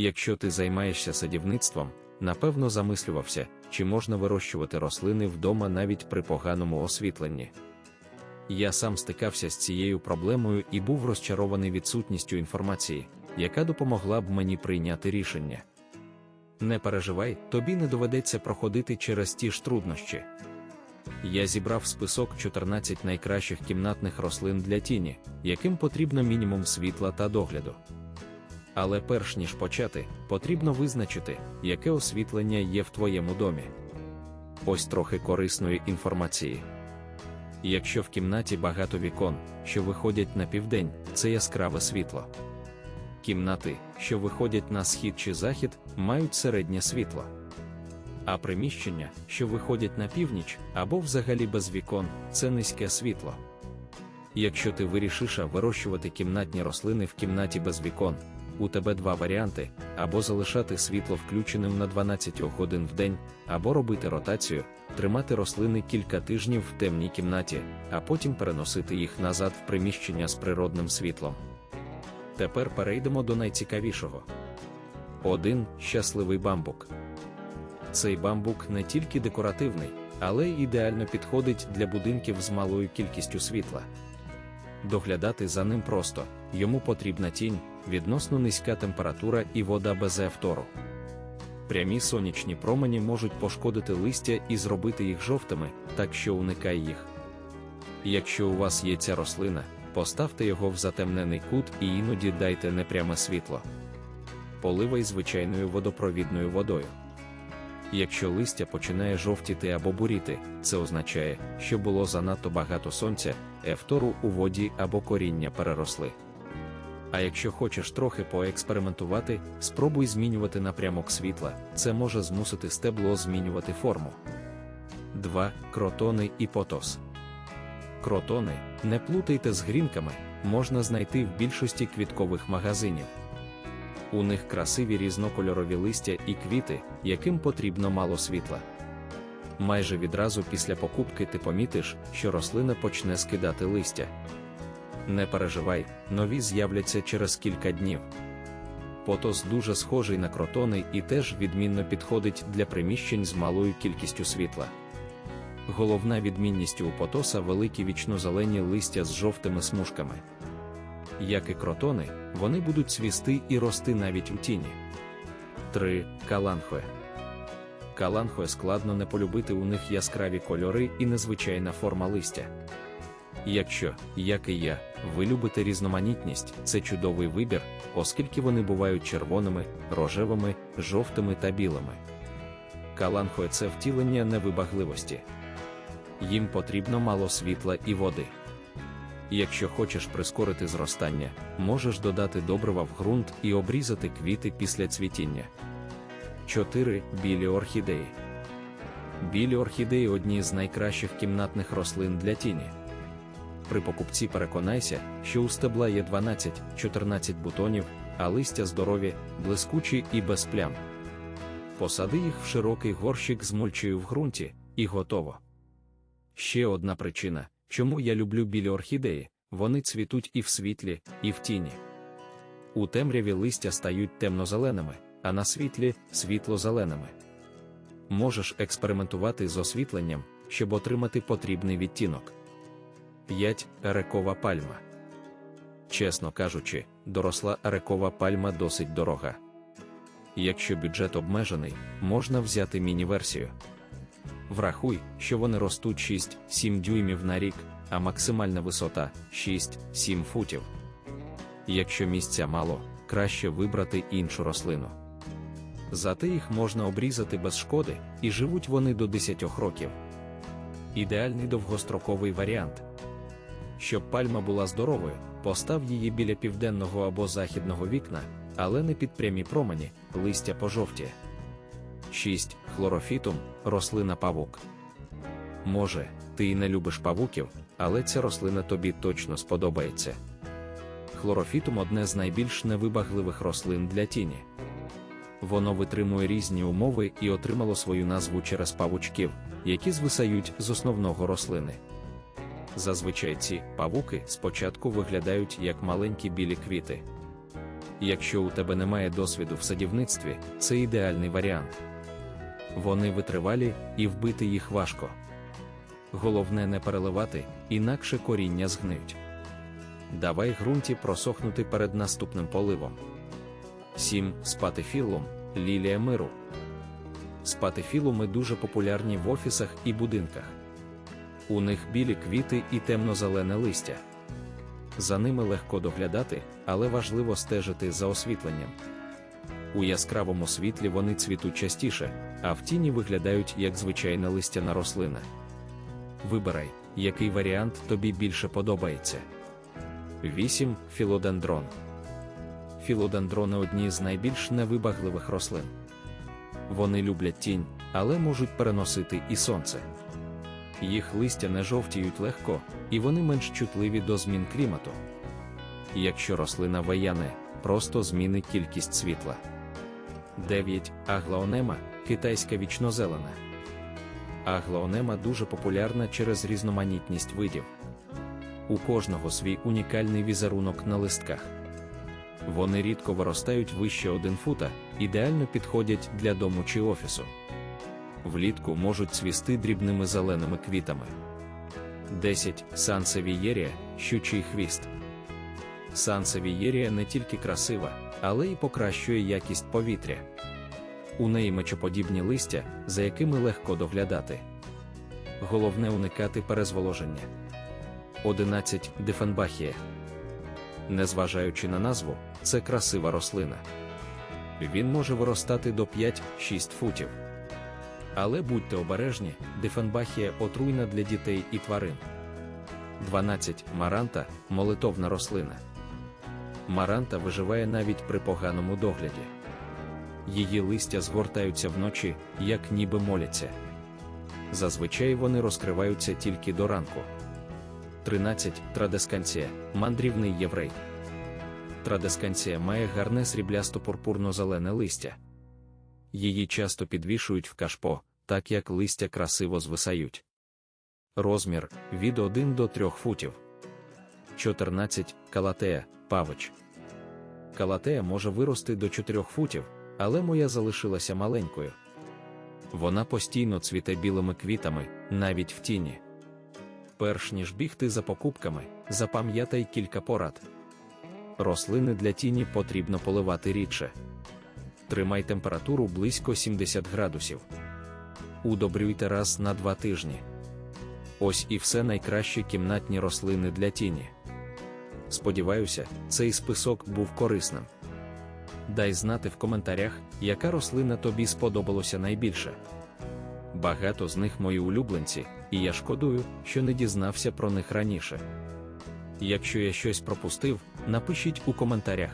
Якщо ти займаєшся садівництвом, напевно замислювався, чи можна вирощувати рослини вдома навіть при поганому освітленні. Я сам стикався з цією проблемою і був розчарований відсутністю інформації, яка допомогла б мені прийняти рішення. Не переживай, тобі не доведеться проходити через ті ж труднощі. Я зібрав список 14 найкращих кімнатних рослин для тіні, яким потрібно мінімум світла та догляду. Але перш ніж почати, потрібно визначити, яке освітлення є в твоєму домі. Ось трохи корисної інформації. Якщо в кімнаті багато вікон, що виходять на південь, це яскраве світло. Кімнати, що виходять на схід чи захід, мають середнє світло. А приміщення, що виходять на північ або взагалі без вікон, це низьке світло. Якщо ти вирішиш вирощувати кімнатні рослини в кімнаті без вікон, у тебе два варіанти: або залишати світло включеним на 12 годин в день, або робити ротацію, тримати рослини кілька тижнів в темній кімнаті, а потім переносити їх назад в приміщення з природним світлом. Тепер перейдемо до найцікавішого. 1. щасливий бамбук. Цей бамбук не тільки декоративний, але й ідеально підходить для будинків з малою кількістю світла. Доглядати за ним просто, йому потрібна тінь, відносно низька температура і вода без ефтору. Прямі сонячні промені можуть пошкодити листя і зробити їх жовтими, так що уникай їх. Якщо у вас є ця рослина, поставте його в затемнений кут і іноді дайте непряме світло. Поливай звичайною водопровідною водою. Якщо листя починає жовтіти або буріти, це означає, що було занадто багато сонця, ефтору у воді або коріння переросли. А якщо хочеш трохи поекспериментувати, спробуй змінювати напрямок світла, це може змусити стебло змінювати форму. 2. Кротони і потос. Кротони, не плутайте з грінками, можна знайти в більшості квіткових магазинів. У них красиві різнокольорові листя і квіти, яким потрібно мало світла. Майже відразу після покупки ти помітиш, що рослина почне скидати листя. Не переживай, нові з'являться через кілька днів. Потос дуже схожий на кротони і теж відмінно підходить для приміщень з малою кількістю світла. Головна відмінність у потоса великі вічнозелені листя з жовтими смужками. Як і кротони, вони будуть цвісти і рости навіть у тіні. 3. Каланхоe. Каланхоe складно не полюбити у них яскраві кольори і незвичайна форма листя. Якщо, як і я, ви любите різноманітність, це чудовий вибір, оскільки вони бувають червоними, рожевими, жовтими та білими. Каланхоe – це втілення невибагливості. Їм потрібно мало світла і води. Якщо хочеш прискорити зростання, можеш додати добрива в ґрунт і обрізати квіти після цвітіння. 4. Білі орхідеї. Білі орхідеї одні з найкращих кімнатних рослин для тіні. При покупці переконайся, що у стебла є 12-14 бутонів, а листя здорові, блискучі і без плям. Посади їх в широкий горщик з мульчею в ґрунті, і готово. Ще одна причина, чому я люблю білі орхідеї, вони цвітуть і в світлі, і в тіні. У темряві листя стають темно-зеленими, а на світлі світло-зеленими. Можеш експериментувати з освітленням, щоб отримати потрібний відтінок. 5. Ерекова пальма. Чесно кажучи, доросла ерекова пальма досить дорога. Якщо бюджет обмежений, можна взяти міні-версію. Врахуй, що вони ростуть 6-7 дюймів на рік, а максимальна висота 6-7 футів. Якщо місця мало, краще вибрати іншу рослину. Зате їх можна обрізати без шкоди, і живуть вони до 10 років. Ідеальний довгостроковий варіант. Щоб пальма була здоровою, постав її біля південного або західного вікна, але не під прямі промені, листя пожовтіє. 6. Хлорофітум рослина павук. Може, ти і не любиш павуків, але ця рослина тобі точно сподобається. Хлорофітум одне з найбільш невибагливих рослин для тіні. Воно витримує різні умови і отримало свою назву через павучків, які звисають з основного рослини. Зазвичай ці павуки спочатку виглядають як маленькі білі квіти. Якщо у тебе немає досвіду в садівництві, це ідеальний варіант. Вони витривалі і вбити їх важко. Головне не переливати, інакше коріння згниють. Давай ґрунті просохнути перед наступним поливом. 7. Спатифілум лілія миру. Спатифілуми дуже популярні в офісах і будинках. У них білі квіти і темно-зелене листя. За ними легко доглядати, але важливо стежити за освітленням. У яскравому світлі вони цвітуть частіше, а в тіні виглядають як звичайна листяна рослина. Вибирай, який варіант тобі більше подобається. 8. Філодендрон. Філодендрони одні з найбільш невибагливих рослин. Вони люблять тінь, але можуть переносити і сонце. Їх листя не жовтіють легко, і вони менш чутливі до змін клімату. Якщо рослина ваяне, просто зміни кількість світла. 9. Аглаонема китайська вічнозелена. Аглаонема дуже популярна через різноманітність видів. У кожного свій унікальний візерунок на листках. Вони рідко виростають вище 1 фута, ідеально підходять для дому чи офісу. Влітку можуть цвісти дрібними зеленими квітами. 10. Сансевієрія щучий хвіст. Сансевієрія не тільки красива, але й покращує якість повітря. У неї мечоподібні листя, за якими легко доглядати. Головне уникати перезволоження. 11. Дифенбахія. Незважаючи на назву, це красива рослина. Він може виростати до 5-6 футів. Але будьте обережні, дифенбахія отруйна для дітей і тварин. 12. Маранта молитовна рослина. Маранта виживає навіть при поганому догляді. Її листя згортаються вночі, як ніби моляться. Зазвичай вони розкриваються тільки до ранку. 13. Традесканція мандрівний єврей. Традесканція має гарне сріблясто пурпурно-зелене листя. Її часто підвішують в кашпо, так як листя красиво звисають. Розмір від 1 до 3 футів. 14. Калатея павич. Калатея може вирости до 4 футів, але моя залишилася маленькою. Вона постійно цвіте білими квітами, навіть в тіні. Перш ніж бігти за покупками, запам'ятай кілька порад. Рослини для тіні потрібно поливати рідше. Тримай температуру близько 70 градусів. Удобрюйте раз на два тижні. Ось і все найкращі кімнатні рослини для тіні. Сподіваюся, цей список був корисним. Дай знати в коментарях, яка рослина тобі сподобалося найбільше. Багато з них мої улюбленці, і я шкодую, що не дізнався про них раніше. Якщо я щось пропустив, напишіть у коментарях.